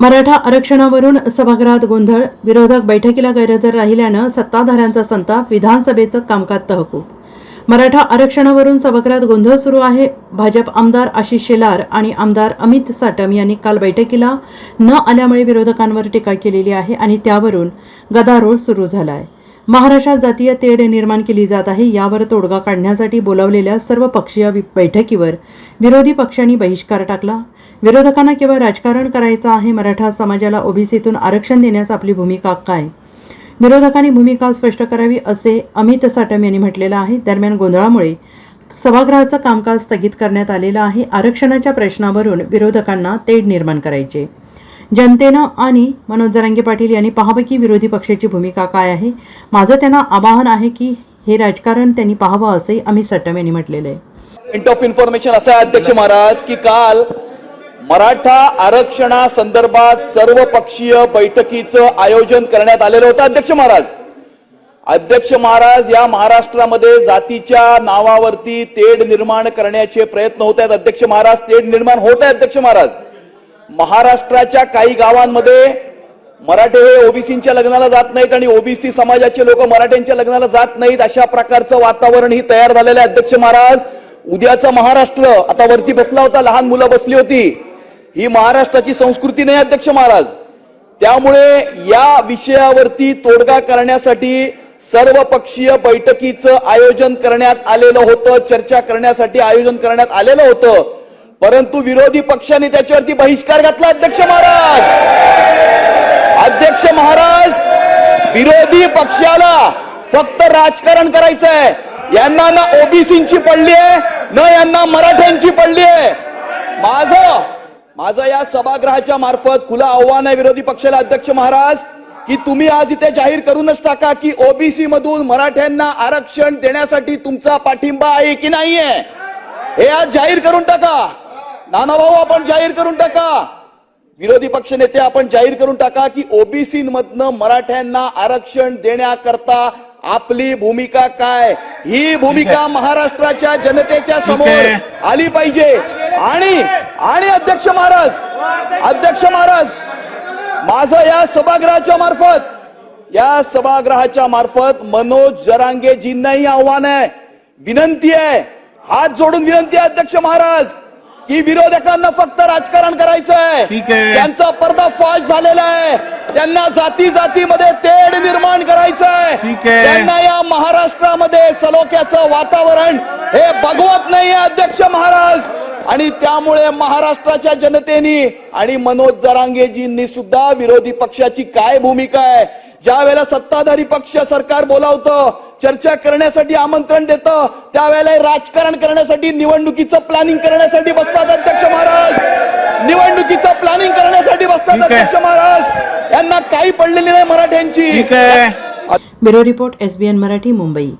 मराठा आरक्षणावरून सभागृहात गोंधळ विरोधक बैठकीला गैरहजर राहिल्यानं सत्ताधाऱ्यांचा संताप विधानसभेचं कामकाज तहकूब. मराठा आरक्षणावरून सभागृहात गोंधळ सुरू आहे. भाजप आमदार आशिष शेलार आणि आमदार अमित साटम यांनी काल बैठकीला न आल्यामुळे विरोधकांवर टीका केलेली आहे आणि त्यावरून गदारोळ सुरू झाला आहे महाराष्ट्रात जातीय तेढ निर्माण केली जात आहे. यावर तोडगा काढण्यासाठी बोलावलेल्या सर्व पक्षीय वि- बैठकीवर विरोधी पक्षांनी बहिष्कार टाकला. विरोधकांना केवळ राजकारण करायचं आहे मराठा समाजाला ओबीसीतून आरक्षण देण्यास आपली भूमिका काय? विरोधकांनी भूमिका स्पष्ट करावी असे अमित साटम यांनी म्हटलेलं आहे. दरम्यान गोंधळामुळे सभागृहाचं कामकाज स्थगित करण्यात आलेलं आहे. आरक्षणाच्या प्रश्नावरून विरोधकांना तेढ निर्माण करायचे. जनतेनं आणि मनोज जरांगे पाटील यांनी पहावं की विरोधी पक्षाची भूमिका काय आहे? माझं त्यांना आवाहन आहे की हे राजकारण त्यांनी पाहावं असंही अमित सट्टम यांनी म्हटलेलं आहे. ऑफ इन्फॉर्मेशन असं आहे अध्यक्ष महाराज की काल मराठा आरक्षणासंदर्भात सर्वपक्षीय सर्व पक्षीय बैठकीचं आयोजन करण्यात आलेलं होतं. अध्यक्ष महाराज अध्यक्ष महाराज या महाराष्ट्रामध्ये जातीच्या नावावरती तेढ निर्माण करण्याचे प्रयत्न होत आहेत. अध्यक्ष महाराज तेढ निर्माण होत आहे अध्यक्ष महाराज. महाराष्ट्राच्या काही गावांमध्ये मराठे हे ओबीसीच्या लग्नाला जात नाहीत आणि ओबीसी समाजाचे लोक मराठ्यांच्या लग्नाला जात नाहीत अशा प्रकारचं वातावरण ही तयार झालेलं आहे अध्यक्ष महाराज. उद्याचा महाराष्ट्र आता वरती बसला होता लहान मुलं बसली होती. ही महाराष्ट्राची संस्कृती नाही अध्यक्ष महाराज. त्यामुळे या विषयावरती तोडगा करण्यासाठी सर्व पक्षीय बैठकीचं आयोजन करण्यात आलेलं होतं चर्चा करण्यासाठी आयोजन करण्यात आलेलं होतं. परंतु विरोधी पक्षाने त्याच्यावरती बहिष्कार घातला अध्यक्ष महाराज. अध्यक्ष महाराज विरोधी पक्षाला फक्त राजकारण करायचं आहे यांना ना ओबीसीची पडली आहे न यांना मराठ्यांची पडली आहे माझं माझं या सभागृहाच्या मार्फत खुलं आव्हान आहे विरोधी पक्षाला अध्यक्ष महाराज की तुम्ही आज इथे जाहीर करूनच टाका की ओबीसी मधून मराठ्यांना आरक्षण देण्यासाठी तुमचा पाठिंबा आहे की नाहीये? हे आज जाहीर करून टाका. नाना भाऊ आपण जाहीर करून टाका. विरोधी पक्ष नेते आपण जाहीर करून टाका की ओबीसी मधनं मराठ्यांना आरक्षण देण्याकरता आपली भूमिका काय? ही भूमिका महाराष्ट्राच्या जनतेच्या समोर आली पाहिजे. आणि आणि अध्यक्ष महाराज अध्यक्ष महाराज माझं या सभागृहाच्या मार्फत या सभागृहाच्या मार्फत मनोज जरांगेजींनाही आव्हान आहे विनंती आहे हात जोडून विनंती आहे अध्यक्ष महाराज की विरोधकांना फक्त राजकारण करायचं आहे. त्यांचा पर्दाफाश झालेला आहे त्यांना जाती जातीमध्ये तेढ निर्माण करायचं आहे. त्यांना या महाराष्ट्रामध्ये सलोख्याचं वातावरण हे बघवत नाही अध्यक्ष महाराज आणि त्यामुळे महाराष्ट्राच्या जनतेने आणि मनोज जरांगेजींनी सुद्धा विरोधी पक्षाची काय भूमिका आहे? ज्या वेळेला सत्ताधारी पक्ष सरकार बोलावतं चर्चा करण्यासाठी आमंत्रण देतं त्यावेळेला राजकारण करण्यासाठी निवडणुकीचं प्लॅनिंग करण्यासाठी बसतात अध्यक्ष महाराज. निवडणुकीचं प्लॅनिंग करण्यासाठी बसतात. अध्यक्ष महाराज. यांना काही पडलेली नाही मराठ्यांची. ठीक आहे. Bureau report SBN Marathi Mumbai.